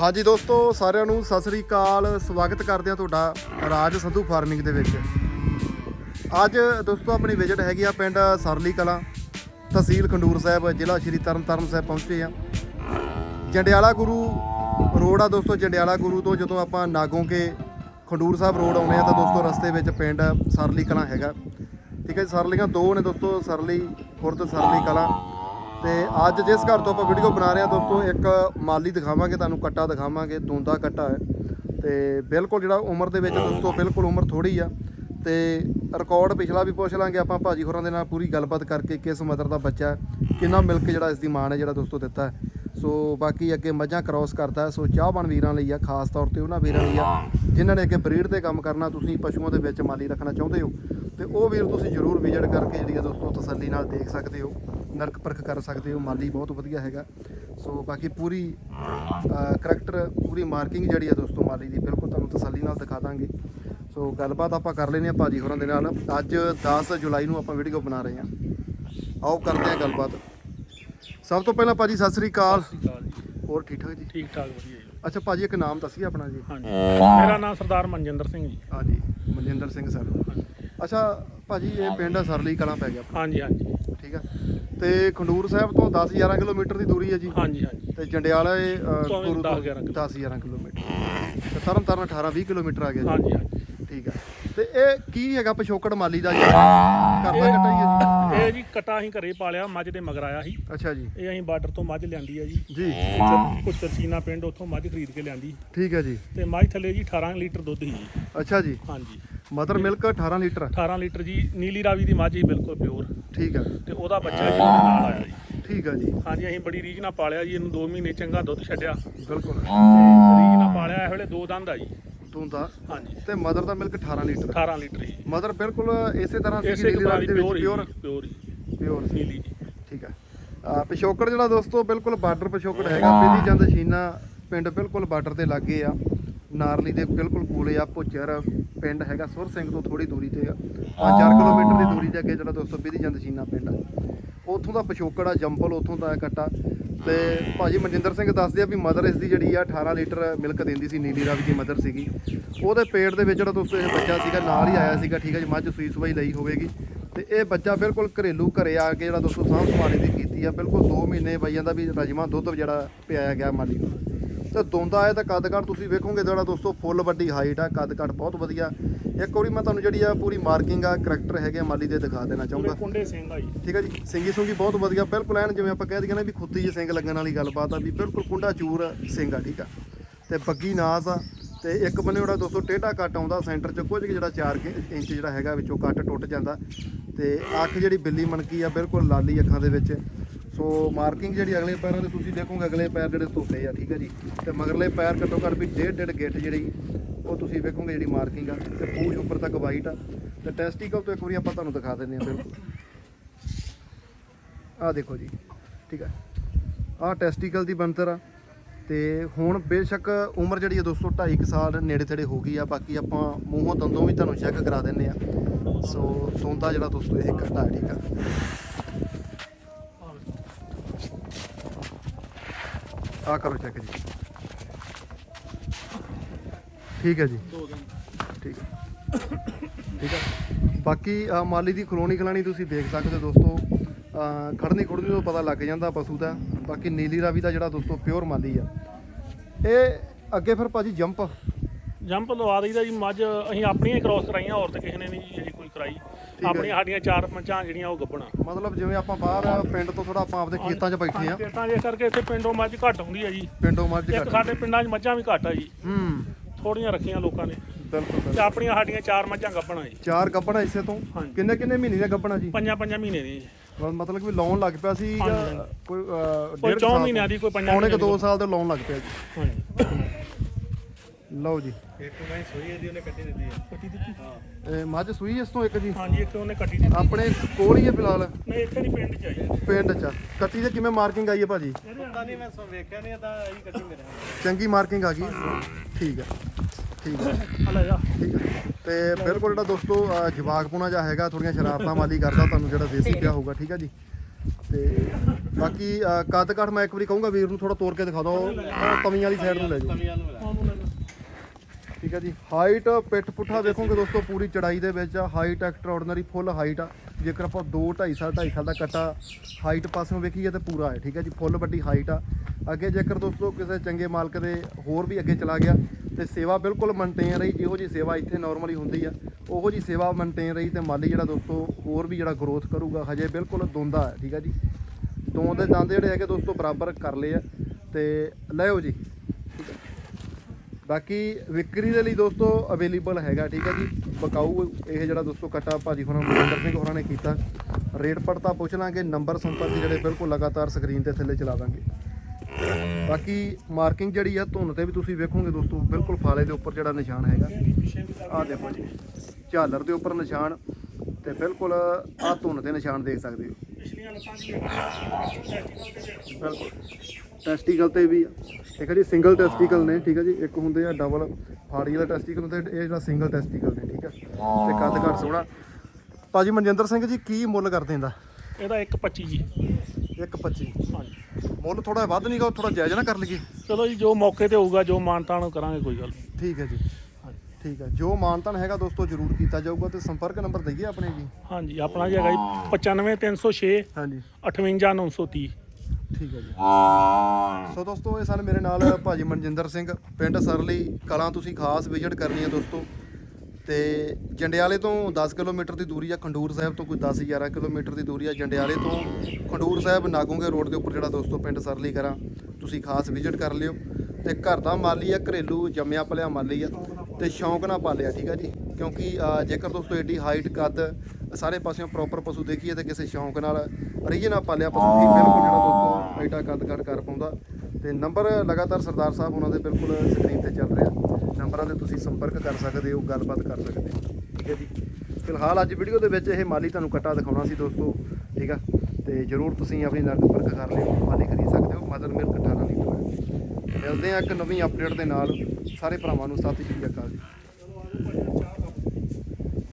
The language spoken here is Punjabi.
ਹਾਂਜੀ ਦੋਸਤੋ ਸਾਰਿਆਂ ਨੂੰ ਸਤਿ ਸ੍ਰੀ ਅਕਾਲ। ਸਵਾਗਤ ਕਰਦੇ ਹਾਂ ਤੁਹਾਡਾ ਰਾਜ ਸੰਧੂ ਫਾਰਮਿੰਗ ਦੇ ਵਿੱਚ। ਅੱਜ ਦੋਸਤੋ ਆਪਣੀ ਵਿਜ਼ਿਟ ਹੈਗੀ ਆ ਪਿੰਡ ਸਰਲੀ ਕਲਾਂ ਤਹਿਸੀਲ ਖੰਡੂਰ ਸਾਹਿਬ ਜ਼ਿਲ੍ਹਾ ਸ਼੍ਰੀ ਤਰਨਤਾਰਨ ਸਾਹਿਬ ਪਹੁੰਚੇ ਆ ਜੰਡਿਆਲਾ ਗੁਰੂ ਰੋਡ ਆ ਦੋਸਤੋ ਜੰਡਿਆਲਾ ਗੁਰੂ ਤੋਂ ਜਦੋਂ ਆਪਾਂ ਨਾਗੋਂ ਕੇ ਖੰਡੂਰ ਸਾਹਿਬ ਰੋਡ ਆਉਂਦੇ ਆ ਤਾਂ ਦੋਸਤੋ ਰਸਤੇ ਵਿੱਚ ਪਿੰਡ ਸਰਲੀ ਕਲਾਂ ਹੈਗਾ। ਠੀਕ ਹੈ ਜੀ, ਸਰਲੀਆਂ ਦੋ ਨੇ ਦੋਸਤੋ ਸਰਲੀ ਖੁਰਦ ਸਰਲੀ ਕਲਾਂ। ਤੇ ਅੱਜ ਜਿਸ ਘਰ ਤੋਂ ਆਪਾਂ ਵੀਡੀਓ ਬਣਾ ਰਹੇ ਹਾਂ ਦੋਸਤੋ ਇੱਕ ਮਾਲੀ ਦਿਖਾਵਾਂਗੇ ਤੁਹਾਨੂੰ ਕੱਟਾ ਦਿਖਾਵਾਂਗੇ ਦੋਂਦਾ ਕੱਟਾ ਹੈ। ਤੇ ਬਿਲਕੁਲ ਜਿਹੜਾ ਉਮਰ ਦੇ ਵਿੱਚ ਦੋਸਤੋ ਬਿਲਕੁਲ ਉਮਰ ਥੋੜੀ ਆ। ਤੇ ਰਿਕਾਰਡ ਪਿਛਲਾ ਵੀ ਪੁੱਛ ਲਾਂਗੇ ਆਪਾਂ ਭਾਜੀ ਹੋਰਾਂ ਦੇ ਨਾਲ ਪੂਰੀ ਗੱਲਬਾਤ ਕਰਕੇ ਕਿਸ ਮਦਰ ਦਾ ਬੱਚਾ ਹੈ, ਕਿੰਨਾ ਮਿਲਕ ਜਿਹੜਾ ਇਸ ਦੀ ਮਾਂ ਨੇ ਜਿਹੜਾ ਦੋਸਤੋ ਦਿੱਤਾ ਸੋ ਬਾਕੀ ਅੱਗੇ ਮੱਝਾਂ ਕ੍ਰਾਸ ਕਰਦਾ ਸੋ ਚਾਹਵਾਨ ਵੀਰਾਂ ਲਈ ਆ ਖਾਸ ਤੌਰ ਤੇ ਉਹਨਾਂ ਵੀਰਾਂ ਲਈ ਆ ਜਿਨ੍ਹਾਂ ਨੇ ਅੱਗੇ ਬਰੀਡ ਤੇ ਕੰਮ ਕਰਨਾ ਤੁਸੀਂ ਪਸ਼ੂਆਂ ਦੇ ਵਿੱਚ ਮਾਲੀ ਰੱਖਣਾ ਚਾਹੁੰਦੇ ਹੋ। ਤੇ ਉਹ ਵੀਰ ਤੁਸੀਂ ਜਰੂਰ ਵਿਜ਼ਿਟ ਕਰਕੇ ਜਿਹੜੀ ਆ ਦੋਸਤੋ ਤਸੱਲੀ ਨਾਲ ਦੇਖ ਸਕਦੇ ਹੋ। ਨਰਕ ਪਰਖ ਕਰ ਸਕਦੇ ਹੋ ਮਾਲੀ ਬਹੁਤ ਵਧੀਆ ਹੈਗਾ। ਸੋ ਬਾਕੀ ਪੂਰੀ ਕਰੈਕਟਰ ਪੂਰੀ ਮਾਰਕਿੰਗ ਜਿਹੜੀ ਆ ਦੋਸਤੋ ਮਾਲੀ ਦੀ ਬਿਲਕੁਲ ਤੁਹਾਨੂੰ ਤਸੱਲੀ ਨਾਲ ਦਿਖਾ ਦਾਂਗੇ। ਸੋ ਗੱਲਬਾਤ ਆਪਾਂ ਕਰ ਲੈਨੇ ਆ ਭਾਜੀ ਹੋਰਾਂ ਦੇ ਨਾਲ। ਅੱਜ 10 ਜੁਲਾਈ ਨੂੰ ਆਪਾਂ ਵੀਡੀਓ ਬਣਾ ਰਹੇ ਹਾਂ। ਆਓ ਕਰਦੇ ਹਾਂ ਗੱਲਬਾਤ। ਸਭ ਤੋਂ ਪਹਿਲਾਂ ਭਾਜੀ ਸਤਿ ਸ੍ਰੀ ਅਕਾਲ। ਹੋਰ ਠੀਕ ਠਾਕ ਜੀ? ਠੀਕ ਠਾਕ ਵਧੀਆ ਜੀ। ਅੱਛਾ ਭਾਜੀ ਇੱਕ ਨਾਮ ਦੱਸੀਏ ਆਪਣਾ ਜੀ। ਹਾਂਜੀ। ਮੇਰਾ ਨਾਮ ਸਰਦਾਰ ਮਨਜਿੰਦਰ ਸਿੰਘ ਜੀ। ਹਾਂਜੀ ਮਨਜਿੰਦਰ ਸਿੰਘ ਸਰ। ਅੱਛਾ ਭਾਜੀ ਇਹ ਪਿੰਡ ਆ ਸਰਲੀ ਕਲਾਂ ਪੈ ਗਿਆ। ਹਾਂਜੀ ਹਾਂਜੀ। ਠੀਕ ਆ? ਤੇ ਖੰਡੂਰ ਸਾਹਿਬ ਤੋਂ 10 11 ਕਿਲੋਮੀਟਰ ਦੀ ਦੂਰੀ ਹੈ ਜੀ। ਹਾਂਜੀ ਹਾਂਜੀ। ਤੇ ਜੰਡਿਆਲਾ ਅ, ਤੋਂ ਵੀ ਗੁਰੂ 10 11 ਕਿਲੋ। 10 11 ਕਿਲੋਮੀਟਰ। ਤੇ ਤਰਨ ਤਾਰਨ 18 20 ਕਿਲੋਮੀਟਰ ਆ ਗਿਆ ਜੀ। ਹਾਂਜੀ ਹਾਂਜੀ। ਠੀਕ ਆ। ਤੇ ਇਹ ਕੀ ਹੈਗਾ ਪਿਛੋਕੜ ਮਾਲੀ ਦਾ ਜੀ ਕਰਦਾ ਕੱਟਾ ਹੀ ਹੈ ਇਹ ਜੀ ਕਟਾ ਅਸੀਂ ਘਰੇ ਪਾਲਿਆ ਮੱਝ ਦੇ ਮਗਰ ਆਇਆ ਸੀ। ਅੱਛਾ ਜੀ। ਇਹ ਅਸੀਂ ਬਾਰਡਰ ਤੋਂ ਮੱਝ ਲਿਆਂਦੀ ਆ ਜੀ। ਜੀ। ਕੁੱਤਰ ਸੀਨਾ ਪਿੰਡ ਉੱਥੋਂ ਮੱਝ ਖਰੀਦ ਕੇ ਲਿਆਂਦੀ। ਠੀਕ ਹੈ ਜੀ। ਤੇ ਮੱਝ ਥੱਲੇ ਜੀ 18 ਲੀਟਰ ਦੁੱਧ ਸੀ ਜੀ। ਅੱਛਾ ਜੀ। ਹਾਂਜੀ। Mother milk 18 litre. 18 ਲੀਟਰ ਜੀ ਨੀਲੀ ਰਾਵੀ ਦੀ ਮੱਝ ਬਿਲਕੁਲ ਪਿਓਰ ਠੀਕ ਆ ਤੇ ਉਹਦਾ ਬੱਚਾ ਜੀ ਨਾਲ ਆਇਆ ਜੀ। ਠੀਕ ਆ ਜੀ। ਹਾਂਜੀ ਅਸੀਂ ਬੜੀ ਰੀਝ ਨਾਲ ਪਾਲਿਆ ਜੀ ਇਹਨੂੰ 2 ਮਹੀਨੇ ਚੰਗਾ ਦੁੱਧ ਛੱਡਿਆ। ਬਿਲਕੁਲ। ਰੀਝ ਨਾਲ ਪਾਲਿਆ ਇਹ ਵੇਲੇ ਦੋ ਦੰਦ ਆ ਜੀ। ਤੂੰ ਦਾ ਹਾਂਜੀ। ਤੇ ਮਦਰ ਦਾ ਮਿਲਕ 18 ਲੀਟਰ। 18 ਲੀਟਰ ਜੀ। ਮਦਰ ਬਿਲਕੁਲ ਇਸੇ ਤਰ੍ਹਾਂ ਸੀ ਨੀਲੀ ਰਾਵੀ ਦੀ ਪਿਓਰ ਵਿੱਚ ਪਿਓਰ ਪਿਓਰ ਨੀਲੀ ਜੀ। ਠੀਕ ਆ ਆ ਪਿਛੋਕੜ ਜਿਹੜਾ ਦੋਸਤੋ ਬਿਲਕੁਲ ਬਾਰਡਰ ਪਿਛੋਕੜ ਹੈਗਾ। ਬਿਧੀ ਜੰਦ ਸ਼ੀਨਾ ਪਿੰਡ ਬਿਲਕੁਲ ਬਾਰਡਰ ਤੇ ਲੱਗੇ ਆ। ਨਾਰਲੀ ਦੇ ਬਿਲਕੁਲ ਕੋਲੇ ਆ ਭੁੱਚਰ ਪਿੰਡ ਹੈਗਾ ਸੁਰ ਸਿੰਘ ਤੋਂ ਥੋੜੀ ਦੂਰੀ ਤੇ ਆ। 5-4 ਕਿਲੋਮੀਟਰ ਦੀ ਦੂਰੀ ਤੇ ਅੱਗੇ ਜਿਹੜਾ ਦੋਸਤੋ ਬਿਧੀ ਜੰਦ ਸ਼ੀਨਾ ਪਿੰਡ ਆ। ਉੱਥੋਂ ਦਾ ਪਿਛੋਕੜ ਆ ਜੰਪਲ ਉੱਥੋਂ ਦਾ ਕੱਟਾ। ਤੇ ਭਾਜੀ ਮਨਜਿੰਦਰ ਸਿੰਘ ਦੱਸਦੇ ਆ ਵੀ ਮਦਰ ਇਸ ਦੀ ਜਿਹੜੀ ਆ 18 ਲੀਟਰ ਮਿਲਕ ਦਿੰਦੀ ਸੀ ਨੀਲੀ ਰਾਵੀ ਦੀ ਮਦਰ ਸੀਗੀ। ਉਹਦੇ ਪੇਟ ਦੇ ਵਿੱਚ ਜਿਹੜਾ ਦੋਸਤੋ ਇਹ ਬੱਚਾ ਸੀਗਾ ਨਾਲ ਹੀ ਆਇਆ ਸੀਗਾ ਠੀਕ ਹੈ ਜੀ ਮੱਝ ਸੂਈ ਸਵਾਈ ਲਈ ਹੋਵੇਗੀ। ਤੇ ਇਹ ਬੱਚਾ ਬਿਲਕੁਲ ਘਰੇਲੂ ਘਰੇ ਆ ਕੇ ਜਿਹੜਾ ਦੋਸਤੋ ਸਾਂਭ ਸੰਭਾਲੇ ਦੀ ਕੀਤੀ ਆ। ਬਿਲਕੁਲ 2 ਮਹੀਨੇ ਬਈ ਜਾਂਦਾ ਵੀ ਰਜਮਾ ਦੁੱਧ ਜਿਹੜਾ ਪਿਆਇਆ ਗਿਆ ਮਾਲੀ ਨੂੰ। ਤੇ ਦੋਂਦਾ ਆਇਆ ਤਾਂ ਕੱਦ ਕੱਦ ਤੁਸੀਂ ਵੇਖੋਗੇ ਜਿਹੜਾ ਦੋਸਤੋ ਫੁੱਲ ਵੱਡੀ ਹਾਈਟ ਆ ਕੱਦ ਕੱਦ ਬਹੁਤ ਵਧੀਆ। ਇੱਕ ਵਾਰੀ ਮੈਂ ਤੁਹਾਨੂੰ ਜਿਹੜੀ ਆ ਪੂਰੀ ਮਾਰਕਿੰਗ ਆ ਕਰੈਕਟਰ ਹੈਗੇ ਆ ਮਾਲੀ ਦੇ ਦਿਖਾ ਦੇਣਾ ਚਾਹੂੰਗਾ। ਕੁੰਡੇ ਸਿੰਘ ਆ ਜੀ। ਠੀਕ ਹੈ ਜੀ ਸਿੰਗੀ ਸੁੰਗੀ ਬਹੁਤ ਵਧੀਆ ਬਿਲਕੁਲ ਐਨ ਜਿਵੇਂ ਆਪਾਂ ਕਹਿ ਦਈਏ ਨਾ ਵੀ ਖੁੱਤੀ ਜਿਹੇ ਸਿੰਘ ਲੱਗਣ ਵਾਲੀ ਗੱਲਬਾਤ ਆ ਵੀ ਬਿਲਕੁਲ ਕੁੰਡਾ ਚੂਰ ਸਿੰਘ ਆ ਠੀਕ ਆ। ਤੇ ਬੱਗੀ ਨਾਸ ਆ ਤੇ ਇੱਕ ਬੰਨੇ ਉਹਦਾ ਦੋਸਤੋ ਟੇਢਾ ਕੱਟ ਆਉਂਦਾ ਸੈਂਟਰ 'ਚ ਕੁਝ ਕੁ ਜਿਹੜਾ 4 ਇੰਚ ਜਿਹੜਾ ਹੈਗਾ ਵਿੱਚੋਂ ਕੱਟ ਟੁੱਟ ਜਾਂਦਾ। ਤੇ ਅੱਖ ਜਿਹੜੀ ਬਿੱਲੀ ਮਣਕੀ ਆ ਬਿਲਕੁਲ ਲਾਲੀ ਅੱਖਾਂ ਦੇ ਵਿੱਚ। ਸੋ ਮਾਰਕਿੰਗ ਜਿਹੜੀ ਅਗਲੇ ਪੈਰਾਂ 'ਤੇ ਤੁਸੀਂ ਦੇਖੋਗੇ, ਅਗਲੇ ਪੈਰ ਜਿਹੜੇ ਧੋਤੇ ਆ, ਠੀਕ ਆ ਜੀ? ਤੇ ਮਗਰਲੇ ਪੈਰ ਘੱਟੋ ਘੱਟ ਵੀ ਡੇਢ ਡੇਢ ਗਿੱਠ ਜਿਹੜੀ, ਉਹ ਤੁਸੀਂ ਵੇਖੋਗੇ ਜਿਹੜੀ ਮਾਰਕਿੰਗ ਆ, ਤੇ ਪੂਛ ਉੱਪਰ ਤੱਕ ਵਾਈਟ ਆ। ਤੇ ਟੈਸਟੀਕਲ ਤੋਂ ਇੱਕ ਵਾਰੀ ਆਪਾਂ ਤੁਹਾਨੂੰ ਦਿਖਾ ਦਿੰਦੇ ਆ ਬਿਲਕੁਲ। ਆਹ ਦੇਖੋ ਜੀ, ਠੀਕ ਹੈ ਆਹ ਟੈਸਟੀਕਲ ਦੀ ਬਣਤਰ ਆ, ਤੇ ਹੁਣ ਬੇਸ਼ੱਕ ਉਮਰ ਜਿਹੜੀ ਹੈ ਦੋਸਤੋ 2.5 ਸਾਲ ਨੇੜੇ ਤੇੜੇ ਹੋ ਗਈ ਆ, ਬਾਕੀ ਆਪਾਂ ਮੂੰਹੋਂ ਦੰਦੋਂ ਵੀ ਤੁਹਾਨੂੰ ਚੈੱਕ ਕਰਾ ਦਿੰਨੇ ਆ। ਸੋ ਸੌਂਦਾ ਜਿਹੜਾ ਦੋਸਤੋ ਇਹ ਘਟਾ ਠੀਕ ਆ। ਆ ਕਰੋ ਚੈੱਕ ਜੀ। ਠੀਕ ਹੈ ਜੀ। ਦੋ ਦਿਨ ਠੀਕ ਹੈ। ਠੀਕ ਹੈ। ਬਾਕੀ, ਆਹ ਮਾਲੀ ਦੀ ਖਲੋਣੀ ਖਲਾਣੀ ਤੁਸੀਂ ਦੇਖ ਸਕਦੇ ਹੋ ਦੋਸਤੋ। ਖੜਨੀ ਖੁੜਨੀ ਤੋਂ ਪਤਾ ਲੱਗ ਜਾਂਦਾ ਪਸ਼ੂ ਦਾ। ਬਾਕੀ ਨੀਲੀ ਰਾਵੀ ਦਾ ਜਿਹੜਾ ਦੋਸਤੋ ਪਿਓਰ ਮਾਲੀ ਆ। ਇਹ ਅੱਗੇ ਫਿਰ ਭਾਜੀ ਜੰਪ। ਜੰਪ ਲਵਾ ਦਈਦਾ ਜੀ, ਮੱਝ ਅਸੀਂ ਆਪਣੀਆਂ ਹੀ ਕ੍ਰਾਸ ਕਰਾਈਆਂ, ਹੋਰ ਤਾਂ ਕਿਸੇ ਨੇ ਨਹੀਂ ਜੀ ਕੋਈ ਕਰਾਈ। ਹੈ। ਆਪਣੀਆਂ ਸਾਡੀਆਂ ਚਾਰ ਮੱਝਾਂ ਜਿਹੜੀਆਂ ਉਹ ਗੱਬਣਾ ਮਤਲਬ ਜਿਵੇਂ ਆਪਾਂ ਬਾਹਰ ਪਿੰਡ ਤੋਂ ਥੋੜਾ ਆਪਾਂ ਆਪਦੇ ਖੇਤਾਂ 'ਚ ਬੈਠੇ ਆ ਖੇਤਾਂ ਜੇ ਕਰਕੇ ਇੱਥੇ ਪਿੰਡੋਂ ਮੱਝ ਘੱਟ ਹੁੰਦੀ ਹੈ ਜੀ। ਪਿੰਡੋਂ ਮੱਝ ਇੱਕ ਘੱਟ ਸਾਡੇ ਪਿੰਡਾਂ 'ਚ ਮੱਝਾਂ ਵੀ ਘੱਟ ਆ ਜੀ। ਹੂੰ। ਥੋੜੀਆਂ ਰੱਖੀਆਂ ਲੋਕਾਂ ਨੇ। ਬਿਲਕੁਲ ਤੇ ਆਪਣੀਆਂ ਸਾਡੀਆਂ ਚਾਰ ਮੱਝਾਂ ਗੱਬਣਾ ਜੀ। ਚਾਰ ਗੱਬਣਾ ਇਸੇ ਤੋਂ। ਕਿੰਨੇ ਕਿੰਨੇ ਮਹੀਨੇ ਦਾ ਗੱਬਣਾ ਜੀ? ਪੰਜਾਂ ਪੰਜਾਂ ਮਹੀਨੇ ਦੀ ਮਤਲਬ ਕਿ ਲਾਉਣ ਲੱਗ ਪਿਆ ਸੀ। ਕੋਈ ਅਹ, ਕੋਈ ਡੇਢ ਚੌਂ ਸਾਲ ਮਹੀਨਿਆਂ ਤੋਂ? ਦੀ ਕੋਈ ਪੰਜਾਂ ਪੌਣੇ ਕੁ ਮਹੀਨਿਆਂ ਦੋ। ਦੀ। ਸਾਲ ਦੇ ਲਾਉਣ ਲੱਗ ਪਿਆ ਜੀ। ਹਾਂਜੀ। ਲਓ ਜੀ। ਇੱਕ ਮੈਂ ਸੋਈ ਇਹਦੀ ਉਹਨੇ ਕੱਟੀ ਦਿੱਤੀ ਹੈ। ਕੱਟੀ ਦਿੱਤੀ? ਹਾਂ। ਇਹ ਮੱਝ ਸੂਈ ਇਸ ਤੋਂ ਇੱਕ ਜੀ? ਹਾਂਜੀ ਇੱਕ ਉਹਨੇ ਕੱਟੀ ਦਿੱਤੀ। ਆਪਣੇ ਕੋਲ ਹੀ ਹੈ ਫਿਲਹਾਲ? ਨਹੀਂ ਇੱਥੇ ਨਹੀਂ ਪਿੰਡ 'ਚ ਆਈ ਪਿੰਡ ਚ ਕੱਟੀ ਦੇ ਕਿਵੇਂ ਮਾਰਕਿੰਗ ਆਈ ਹੈ ਭਾਜੀ? ਪਤਾ ਨਹੀਂ ਮੈਂ ਸੋ ਵੇਖਿਆ ਨਹੀਂ ਤਾਂ ਇਹੀ ਕੱਟੀ ਮੇਰੇ ਚੰਗੀ ਮਾਰਕਿੰਗ ਆ ਗਈ। ਠੀਕ ਹੈ ਠੀਕ ਹੈ ਆ ਲੈ ਜਾ। ਠੀਕ ਹੈ ਤੇ ਬਿਲਕੁਲ ਜਿਹੜਾ ਦੋਸਤੋ ਅਹ, ਜਵਾਕਪੁਣਾ ਜਿਹਾ ਹੈਗਾ ਥੋੜੀਆਂ ਸ਼ਰਾਰਤਾਂ ਵਾਲੀ ਕਰਦਾ ਤੁਹਾਨੂੰ ਜਿਹੜਾ ਦੇਸੀ ਪਿਆ ਹੋਊਗਾ ਠੀਕ ਹੈ ਜੀ? ਤੇ ਬਾਕੀ ਅ, ਕੱਦ ਕਾਠ ਮੈਂ ਇੱਕ ਵਾਰੀ ਕਹੂੰਗਾ ਵੀਰ ਨੂੰ ਥੋੜਾ ਤੋੜ ਕੇ ਦਿਖਾ ਦਿਓ। ਉਹ ਤਵੀਆਂ ਵਾਲੀ ਸਾਈਡ ਨੂੰ ਲੈ ਜਾਓ। ਠੀਕ ਹੈ ਜੀ। ਹਾਈਟ ਪਿੱਠ ਪੁੱਠਾ ਦੇਖੋਗੇ ਦੋਸਤੋ, ਪੂਰੀ ਚੜਾਈ ਦੇ ਵਿੱਚ ਆ। ਹਾਈਟ ਐਕਸਟਰਾਆਰਡਨਰੀ ਫੁੱਲ ਹਾਈਟ ਆ। ਜੇਕਰ ਆਪਾਂ 2 2.5 ਸਾਲ 2.5 ਸਾਲ ਦਾ ਕੱਟਾ ਹਾਈਟ ਪਾਸਿਓਂ ਵੇਖੀਏ ਤਾਂ ਪੂਰਾ ਹੈ, ਠੀਕ ਹੈ ਜੀ। ਫੁੱਲ ਵੱਡੀ ਹਾਈਟ ਆ। ਅੱਗੇ ਜੇਕਰ ਦੋਸਤੋ ਕਿਸੇ ਚੰਗੇ ਮਾਲਕ ਦੇ ਹੋਰ ਵੀ ਅੱਗੇ ਚਲਾ ਗਿਆ ਤੇ ਸੇਵਾ ਬਿਲਕੁਲ ਮੇਨਟੇਨ ਰਹੀ, ਜਿਹੋ ਜੀ ਸੇਵਾ ਇੱਥੇ ਨਾਰਮਲੀ ਹੁੰਦੀ ਆ, ਉਹੋ ਜੀ ਸੇਵਾ ਮੇਨਟੇਨ ਰਹੀ ਤੇ ਮਾਲੀ ਜਿਹੜਾ ਦੋਸਤੋ ਹੋਰ ਵੀ ਜਿਹੜਾ ਗਰੋਥ ਕਰੂਗਾ, ਹਜੇ ਬਿਲਕੁਲ ਦੋਂਦਾ ਹੈ, ਠੀਕ ਹੈ ਜੀ। ਦੋਂਦੇ ਦੇ ਦੰਦ ਜਿਹੜੇ ਹੈਗੇ ਦੋਸਤੋ ਬਰਾਬਰ ਕਰ ਲਏ ਆ ਤੇ ਲਿਓ ਜੀ। ਬਾਕੀ ਵਿਕਰੀ ਦੇ ਲਈ ਦੋਸਤੋ ਅਵੇਲੇਬਲ ਹੈਗਾ, ਠੀਕ ਹੈ ਜੀ। ਬਕਾਊ ਇਹ ਜਿਹੜਾ ਦੋਸਤੋ ਕਟਾ ਭਾਜੀ ਹੋਰਾਂ, ਮਨਿੰਦਰ ਸਿੰਘ ਹੋਰਾਂ ਨੇ ਕੀਤਾ। ਰੇਟ ਪੜਤਾ ਪੁੱਛ ਲਾਂਗੇ, ਨੰਬਰ ਸੰਪਰਕ ਜਿਹੜੇ ਬਿਲਕੁਲ ਲਗਾਤਾਰ ਸਕਰੀਨ ਤੇ ਥੱਲੇ ਚਲਾ ਦਾਂਗੇ ਬਾਕੀ ਮਾਰਕਿੰਗ ਜਿਹੜੀ ਆ, ਧੁੰਨ ਤੇ ਵੀ ਤੁਸੀਂ ਵੇਖੋਗੇ ਦੋਸਤੋ, ਬਿਲਕੁਲ ਫਾਲੇ ਦੇ ਉੱਪਰ ਜਿਹੜਾ ਨਿਸ਼ਾਨ ਹੈਗਾ। ਆਹ ਦੇਖੋ ਜੀ, ਝਾਲਰ ਦੇ ਉੱਪਰ ਨਿਸ਼ਾਨ ਤੇ ਬਿਲਕੁਲ ਆਹ ਧੁੰਨ ਤੇ ਨਿਸ਼ਾਨ ਦੇਖ ਸਕਦੇ ਹੋ। ਬਿਲਕੁਲ। ਟੈਸਟੀਕਲ ਤੇ ਵੀ ਆ। ਠੀਕ ਹੈ ਜੀ ਸਿੰਗਲ ਟੈਸਟੀਕਲ ਨੇ ਠੀਕ ਹੈ ਜੀ? ਇੱਕ ਹੁੰਦੇ ਆ ਡਬਲ ਫਾੜੀ ਵਾਲਾ ਟੈਸਟੀਕਲ ਤੇ ਇਹ ਜਿਹੜਾ ਸਿੰਗਲ ਟੈਸਟੀਕਲ ਨੇ ਠੀਕ ਹੈ ਤੇ ਕੱਦ ਘੱਟ ਸੋਹਣਾ। ਭਾਜੀ ਮਨਜਿੰਦਰ ਸਿੰਘ ਜੀ ਕੀ ਮੁੱਲ ਕਰਦੇ ਇਹਦਾ ਇਹਦਾ 1.25 ਜੀ। 1.25 ਹਾਂਜੀ। ਮੁੱਲ ਥੋੜਾ ਵੱਧ ਨਹੀਂਗਾ ਥੋੜਾ ਜਾਇਜ਼ ਨਾ ਕਰ ਲਈਏ। ਚਲੋ ਜੀ ਜੋ ਮੌਕੇ ਤੇ ਹੋਊਗਾ ਜੋ ਮਾਨਤਾਨ ਕਰਾਂਗੇ ਕੋਈ ਗੱਲ ਨਹੀਂ ਠੀਕ ਹੈ ਜੀ। ਹਾਂਜੀ। ਠੀਕ ਹੈ ਜੋ ਮਾਨਤਨ ਹੈਗਾ ਦੋਸਤੋ ਜਰੂਰ ਕੀਤਾ ਜਾਊਗਾ ਤੇ ਸੰਪਰਕ ਨੰਬਰ ਦਈਏ ਆਪਣੇ ਜੀ। ਹਾਂਜੀ ਆਪਣਾ ਜੀ ਹੈਗਾ ਜੀ 95306 ਹਾਂਜੀ। 58930 ਠੀਕ ਹੈ ਜੀ। ਸੋ ਦੋਸਤੋ ਇਹ ਸਨ ਮੇਰੇ ਨਾਲ ਭਾਜੀ ਮਨਜਿੰਦਰ ਸਿੰਘ। ਪਿੰਡ ਸਰਲੀ ਕਲਾਂ ਤੁਸੀਂ ਖਾਸ ਵਿਜ਼ਿਟ ਕਰਨੀ ਹੈ ਦੋਸਤੋ। ਤੇ ਜੰਡਿਆਲੇ ਤੋਂ 10 ਕਿਲੋਮੀਟਰ ਦੀ ਦੂਰੀ ਆ ਖੰਡੂਰ ਸਾਹਿਬ ਤੋਂ ਕੋਈ 10 11 ਕਿਲੋਮੀਟਰ ਦੀ ਦੂਰੀ ਆ। ਜੰਡਿਆਲੇ ਤੋਂ ਖੰਡੂਰ ਸਾਹਿਬ ਨਾਗੋਂਗੇ ਰੋਡ ਦੇ ਉੱਪਰ ਜਿਹੜਾ ਦੋਸਤੋ ਪਿੰਡ ਸਰਲੀ ਕਰਾਂ ਤੁਸੀਂ ਖਾਸ ਵਿਜ਼ਿਟ ਕਰ ਲਿਓ। ਤੇ ਘਰ ਦਾ ਮਾਲੀ ਆ ਘਰੇਲੂ ਜੰਮਿਆ ਪਲਿਆ ਮਾਲੀ ਆ। ਤੇ ਸ਼ੌਂਕ ਨਾਲ ਪਾਲਿਆ ਠੀਕ ਆ ਜੀ। ਕਿਉਂਕਿ ਜੇਕਰ ਦੋਸਤੋ ਏਡੀ ਹਾਈਟ ਕੱਦ ਸਾਰੇ ਪਾਸਿਓਂ ਪ੍ਰੋਪਰ ਪਸ਼ੂ ਦੇਖੀਏ ਤੇ ਕਿਸੇ ਸ਼ੌਂਕ ਨਾਲ ਰੀਜਨ ਨਾਲ ਪਾਲਿਆ ਪਸ਼ੂ ਹੀ ਬਿਲਕੁਲ ਜਿਹੜਾ ਦੋਸਤੋ ਏਡਾ ਕੱਦ ਕੱਦ ਕਰ ਪਾਉਂਦਾ। ਤੇ ਨੰਬਰ ਲਗਾਤਾਰ ਸਰਦਾਰ ਸਾਹਿਬ ਉਹਨਾਂ ਦੇ ਬਿਲਕੁਲ ਸਕਰੀਨ ਤੇ ਚੱਲ ਰਿਹਾ। ਨੰਬਰਾਂ ਤੇ ਤੁਸੀਂ ਸੰਪਰਕ ਕਰ ਸਕਦੇ ਹੋ, ਗੱਲਬਾਤ ਕਰ ਸਕਦੇ ਹੋ। ਠੀਕ ਹੈ ਜੀ। ਫਿਲਹਾਲ ਅੱਜ ਵੀਡੀਓ ਦੇ ਵਿੱਚ ਇਹ ਮਾਲੀ ਤੁਹਾਨੂੰ ਕੱਟਾ ਦਿਖਾਉਣਾ ਸੀ ਦੋਸਤੋ। ਠੀਕ ਆ? ਤੇ ਜਰੂਰ ਤੁਸੀਂ ਆਪਣੀ ਨਾਲ ਸੰਪਰਕ ਕਰ ਲਿਓ, ਮਾਲੀ ਖਰੀਦ ਸਕਦੇ ਹੋ ਮਦਰ ਮਿਲਕ 18 ਲੀਟਰ ਮਿਲਦੇ ਆ ਇੱਕ ਨਵੀਂ ਅਪਡੇਟ ਦੇ ਨਾਲ। ਸਾਰੇ ਭਰਾਵਾਂ ਨੂੰ ਸਤਿ ਸ਼੍ਰੀ ਅਕਾਲ ਜੀ।